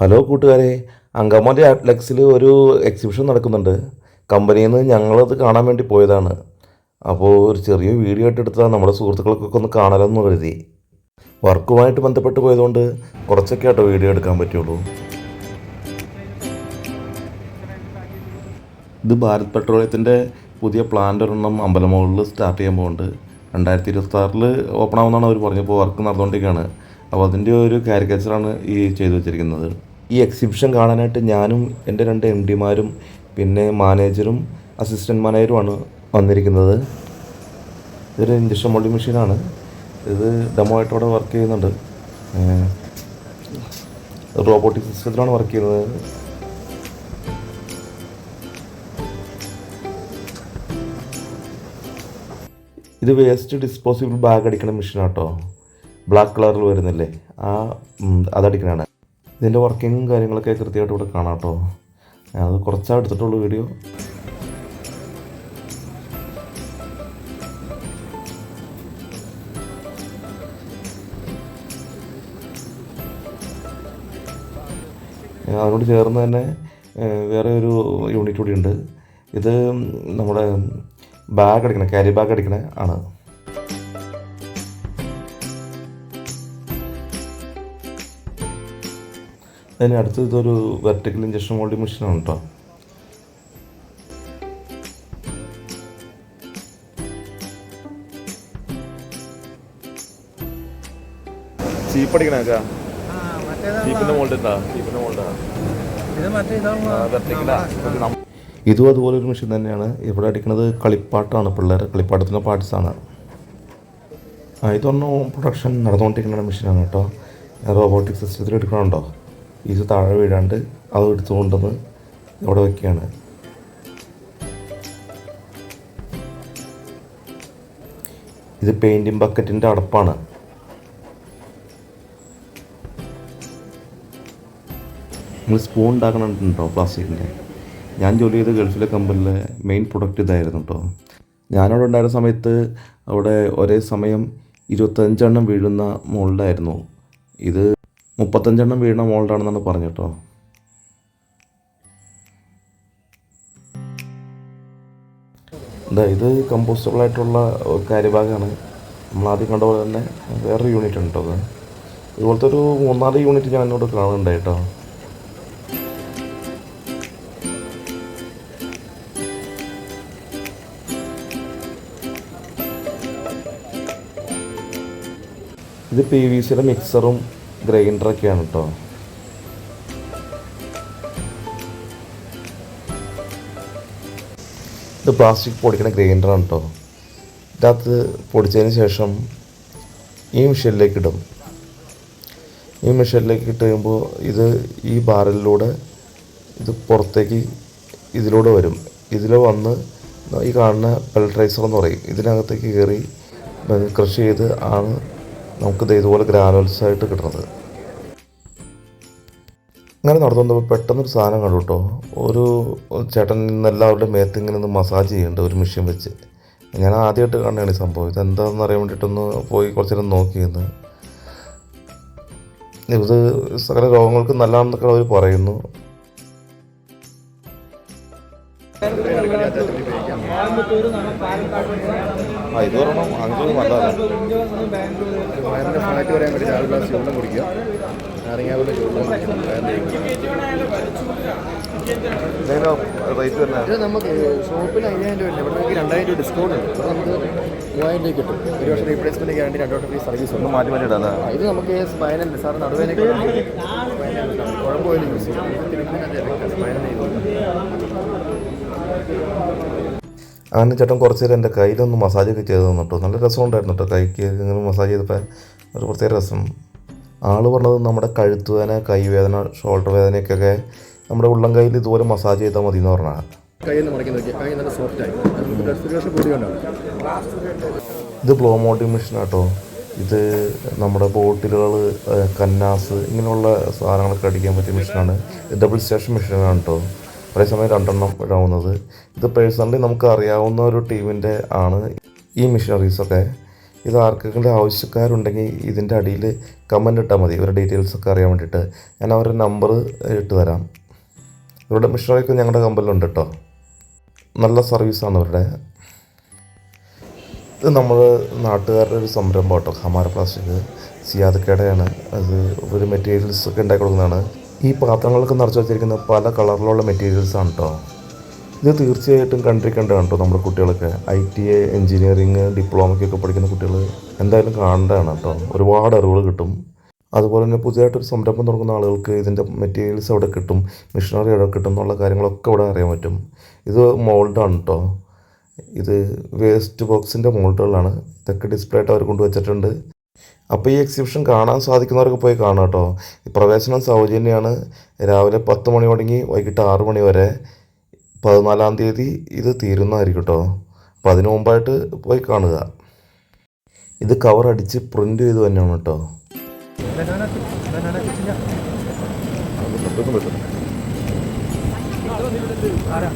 Hello കൂട്ടുകാരെ. അങ്കമാലി ആർട്ട്ലെക്സിൽ ഒരു exhibition നടക്കുന്നുണ്ട്. കമ്പനിയിൽ നിന്ന് ഞങ്ങളത് കാണാൻ വേണ്ടി പോയതാണ്. അപ്പോൾ ഒരു ചെറിയ വീഡിയോ ആയിട്ട് എടുത്താൽ നമ്മുടെ സുഹൃത്തുക്കൾക്കൊക്കെ ഒന്ന് കാണാമെന്ന് കരുതി. വർക്കുമായിട്ട് ബന്ധപ്പെട്ട് പോയതുകൊണ്ട് കുറച്ചൊക്കെ ആട്ടോ വീഡിയോ എടുക്കാൻ പറ്റുള്ളൂ. ഇത് ഭാരത് പെട്രോളിയത്തിന്റെ പുതിയ പ്ലാന്റ് ഒരെണ്ണം അമ്പലമുകളിൽ സ്റ്റാർട്ട് ചെയ്യാൻ പോകുന്നുണ്ട് രണ്ടായിരത്തി ഇരുപത്തി ആറിൽ ഓപ്പൺ ആവുമെന്നാണ് അവർ പറഞ്ഞപ്പോൾ വർക്ക് നടന്നുകൊണ്ടിരിക്കുകയാണ്. അപ്പോൾ അതിന്റെ ഒരു കാരിക്കേച്ചറാണ് ഈ ചെയ്തു വെച്ചിരിക്കുന്നത്. ഈ എക്സിബിഷൻ കാണാനായിട്ട് ഞാനും എന്റെ രണ്ട് എം ഡിമാരും പിന്നെ മാനേജറും അസിസ്റ്റന്റ് മാനേജറുമാണ് വന്നിരിക്കുന്നത്. ഇതൊരു ഇഞ്ചക്ഷൻ മോൾഡിംഗ് മെഷീനാണ് ഇത് ഡെമോ ആയിട്ട് അവിടെ വർക്ക് ചെയ്യുന്നുണ്ട്. റോബോട്ടിക് സിസ്റ്റത്തിലാണ് വർക്ക് ചെയ്യുന്നത്. ഇത് വേസ്റ്റ് ഡിസ്പോസിബിൾ ബാഗ് അടിക്കുന്ന മെഷീനാട്ടോ ബ്ലാക്ക് കളറിൽ വരുന്നില്ലേ? ആ അതടിക്കണാണ് ഇതിന്റെ വർക്കിങ്ങും കാര്യങ്ങളൊക്കെ കൃത്യമായിട്ട് ഇവിടെ കാണാം കേട്ടോ. അത് കുറച്ചാണ് എടുത്തിട്ടുള്ളൂ വീഡിയോ അതിനോട് ചേർന്ന് തന്നെ വേറെ ഒരു യൂണിറ്റ് കൂടി ഉണ്ട്. ഇത് നമ്മുടെ ബാഗ് അടിക്കണ ക്യാരി ബാഗ് അടിക്കണ ആണ്. അതിന് അടുത്ത് ഇതൊരു വെർട്ടിക്കൽ ഇഞ്ചക്ഷൻ മോൾഡിംഗ് മെഷീനാണ് കേട്ടോ ചീപ്പിന്റെ മോൾഡ് ഉണ്ടാ ചീപ്പിന്റെ മോൾഡ് ഇത് അതുപോലെ ഒരു മെഷീൻ തന്നെയാണ്. ഇവിടെ അടിക്കുന്നത് കളിപ്പാട്ടാണ്. പിള്ളേർ കളിപ്പാട്ടത്തിന്റെ പാർട്സാണ് ആ ഇതൊന്നും പ്രൊഡക്ഷൻ നടന്നുകൊണ്ടിരിക്കുന്ന മെഷീനാണ് കേട്ടോ റോബോട്ടിക് സിസ്റ്റത്തിൽ എടുക്കണുണ്ടോ? ഇത് താഴെ വീഴാണ്ട് അത് എടുത്തു കൊണ്ടുവന്ന് ഇവിടെ വയ്ക്കുകയാണ് ഇത് പെയിന്റിങ് ബക്കറ്റിന്റെ അടപ്പാണ്. നമ്മൾ സ്പൂൺ ഉണ്ടാക്കണുണ്ടോ പ്ലാസ്റ്റിക്കിന്റെ ഞാൻ ജോലി ചെയ്ത ഗൾഫിലെ കമ്പനിയിലെ മെയിൻ പ്രൊഡക്റ്റ് ഇതായിരുന്നു കേട്ടോ ഞാനവിടെ ഉണ്ടായിരുന്ന സമയത്ത് അവിടെ ഒരേ സമയം ഇരുപത്തഞ്ചെണ്ണം വീഴുന്ന മോൾഡായിരുന്നു ഇത് മുപ്പത്തഞ്ചെണ്ണം വീണ മോൾഡാണെന്നാണ് പറഞ്ഞു കേട്ടോ ഇത് കമ്പോസ്റ്റബിൾ ആയിട്ടുള്ള കാര്യഭാഗമാണ് നമ്മൾ ആദ്യം കണ്ട പോലെ തന്നെ വേറൊരു യൂണിറ്റ് ഉണ്ട് കേട്ടോ അത്. ഇതുപോലത്തെ ഒരു മൂന്നാൽ യൂണിറ്റ് ഞാൻ എന്നോട് കാണുന്നുണ്ട് കേട്ടോ. ഇത് പി വി സിയുടെ മിക്സറും ഗ്രൈൻഡറൊക്കെയാണ് കേട്ടോ ഇത് പ്ലാസ്റ്റിക് പൊടിക്കുന്ന ഗ്രൈൻഡറാണ് കേട്ടോ ഇതിനകത്ത് പൊടിച്ചതിന് ശേഷം ഈ മെഷീനിലേക്ക് ഇടും ഈ മെഷീനിലേക്ക് ഇട്ട് കഴിയുമ്പോൾ ഇത് ഈ ബാരലിലൂടെ ഇത് പുറത്തേക്ക് ഇതിലൂടെ വരും. ഇതിൽ വന്ന് ഈ കാണുന്ന പെൽട്രൈസർ എന്ന് പറയും. ഇതിനകത്തേക്ക് കയറി കൃഷി ചെയ്ത് ആണ് നമുക്കിത് ഇതുപോലെ ഗ്രാനുവൽസ് ആയിട്ട് കിട്ടുന്നത്. അങ്ങനെ നടന്നുകൊണ്ടപ്പോൾ പെട്ടെന്നൊരു സാധനം കണ്ടു കേട്ടോ. ഒരു ചേട്ടൻ നിന്ന് മേത്ത് ഇങ്ങനെ ഒന്ന് മസാജ് ചെയ്യുന്നുണ്ട് ഒരു മെഷീൻ വെച്ച്. ഞാൻ ആദ്യമായിട്ട് കാണുകയാണ് ഈ സംഭവം. ഇതെന്താണെന്ന് അറിയാൻ വേണ്ടിയിട്ടൊന്ന് പോയി കുറച്ച് നേരം നോക്കിയിരുന്നു. ഇത് സകല രോഗങ്ങൾക്ക് നല്ലതാണെന്നൊക്കെ അവർ പറയുന്നു. ആ ഇത് പറയണം അങ്ങനെ നല്ലതാണ് വയറിന്റെ ഫ്ലാറ്റ് വരാൻ വേണ്ടി രാവിലെ ഗ്ലാസ് കുടിക്കുക വയറിന്റെ ഇതിന് റേറ്റ് തന്നെ ഇത് നമുക്ക് ഷോപ്പിൽ അയ്യായിരം രൂപ ഇവിടെ നമുക്ക് രണ്ടായിരം രൂപ ഡിസ്കൗണ്ട് ഉണ്ട് അപ്പോൾ നമുക്ക് മൂവായിരം രൂപ കിട്ടും ഒരു വർഷം റീപ്ലേസ്മെന്റ് ഗ്യാരണ്ടി രണ്ട് വർഷം ഫ്രീ സർവീസ് ഒന്ന് മാറ്റി മാറ്റി ഇടാം ഇത് നമുക്ക് സ്പൈനൽ സാർ നടുവേനൊക്കെ കുഴപ്പമില്ല യൂസ് ചെയ്യും സ്പൈനൽ അങ്ങനെ ചേട്ടൻ കുറച്ച് നേരം എന്റെ കയ്യിലൊന്ന് മസാജൊക്കെ ചെയ്ത് തന്നിട്ടോ. നല്ല രസമുണ്ടായിരുന്നു കേട്ടോ കൈക്ക്. ഇങ്ങനെ മസാജ് ചെയ്തപ്പോൾ ഒരു പ്രത്യേക രസം. ആൾ പറഞ്ഞത് നമ്മുടെ കഴുത്ത് വേദന കൈവേദന ഷോൾഡർ വേദനയ്ക്കൊക്കെ നമ്മുടെ ഉള്ളം കയ്യിൽ ഇതുപോലെ മസാജ് ചെയ്താൽ മതി എന്ന് പറഞ്ഞാൽ ഇത് ബ്ലോ മോട്ടിംഗ് മെഷീൻ ആട്ടോ. ഇത് നമ്മുടെ ബോട്ടിലുകൾ കന്നാസ് ഇങ്ങനെയുള്ള സാധനങ്ങളൊക്കെ അടിക്കാൻ പറ്റിയ മെഷീനാണ് ഡബിൾ സ്റ്റേഷൻ മെഷീനാണ് കേട്ടോ ഒരേ സമയം രണ്ടെണ്ണം ഇടാവുന്നത് ഇത് പേഴ്സണലി നമുക്ക് അറിയാവുന്ന ഒരു ടീമിന്റെ ആണ് ഈ മെഷീനറീസൊക്കെ ഇത് ആർക്കെങ്കിലും ആവശ്യക്കാരുണ്ടെങ്കിൽ ഇതിന്റെ അടിയിൽ കമന്റ് ഇട്ടാൽ മതി. ഇവരുടെ ഡീറ്റെയിൽസ് ഒക്കെ അറിയാൻ വേണ്ടിയിട്ട്. ഞാൻ അവരുടെ നമ്പർ ഇട്ട് തരാം. ഇവരുടെ മിഷനറിയൊക്കെ ഞങ്ങളുടെ കമ്പനിലുണ്ട് കേട്ടോ നല്ല സർവീസാണ് അവരുടെ. ഇത് നമ്മൾ നാട്ടുകാരുടെ ഒരു സംരംഭം കേട്ടോ ഹമാര പ്ലാസ്റ്റിക് സിയാദക്കേടയാണ് അത് ഒരു മെറ്റീരിയൽസ് ഒക്കെ ഉണ്ടാക്കി കൊടുക്കുന്നതാണ്. ഈ പാത്രങ്ങളൊക്കെ നിറച്ച് വെച്ചിരിക്കുന്ന പല കളറിലുള്ള മെറ്റീരിയൽസ് ആണ് കേട്ടോ ഇത് തീർച്ചയായിട്ടും കണ്ടിരിക്കേണ്ടതാണ് കേട്ടോ നമ്മുടെ കുട്ടികളൊക്കെ. ഐ ടി ഐ എഞ്ചിനീയറിങ് ഡിപ്ലോമയ്ക്കൊക്കെ പഠിക്കുന്ന കുട്ടികൾ എന്തായാലും കാണേണ്ടതാണ് കേട്ടോ ഒരുപാട് അറിവുകൾ കിട്ടും. അതുപോലെ തന്നെ പുതിയതായിട്ടൊരു സംരംഭം തുടങ്ങുന്ന ആളുകൾക്ക് ഇതിന്റെ മെറ്റീരിയൽസ് അവിടെ കിട്ടും മിഷനറി അവിടെ കിട്ടും എന്നുള്ള കാര്യങ്ങളൊക്കെ ഇവിടെ അറിയാൻ പറ്റും. ഇത് മോൾഡാണ് കേട്ടോ ഇത് വേസ്റ്റ് ബോക്സിന്റെ മോൾഡുകളാണ് ഇതൊക്കെ ഡിസ്പ്ലേ ആയിട്ട് അവർ കൊണ്ടുവച്ചിട്ടുണ്ട് അപ്പോൾ ഈ എക്സിബിഷൻ കാണാൻ സാധിക്കുന്നവർക്ക് പോയി കാണാം കേട്ടോ പ്രവേശനം സൗജന്യമാണ് രാവിലെ പത്ത് മണി തുടങ്ങി വൈകിട്ട് ആറ് മണി വരെ. പതിനാലാം തീയതി ഇത് തീരുന്നതായിരിക്കും കേട്ടോ അപ്പോൾ അതിന് മുമ്പായിട്ട് പോയി കാണുക. ഇത് കവർ അടിച്ച് പ്രിന്റ് ചെയ്ത് തന്നെയാണ് കേട്ടോ ആരാ?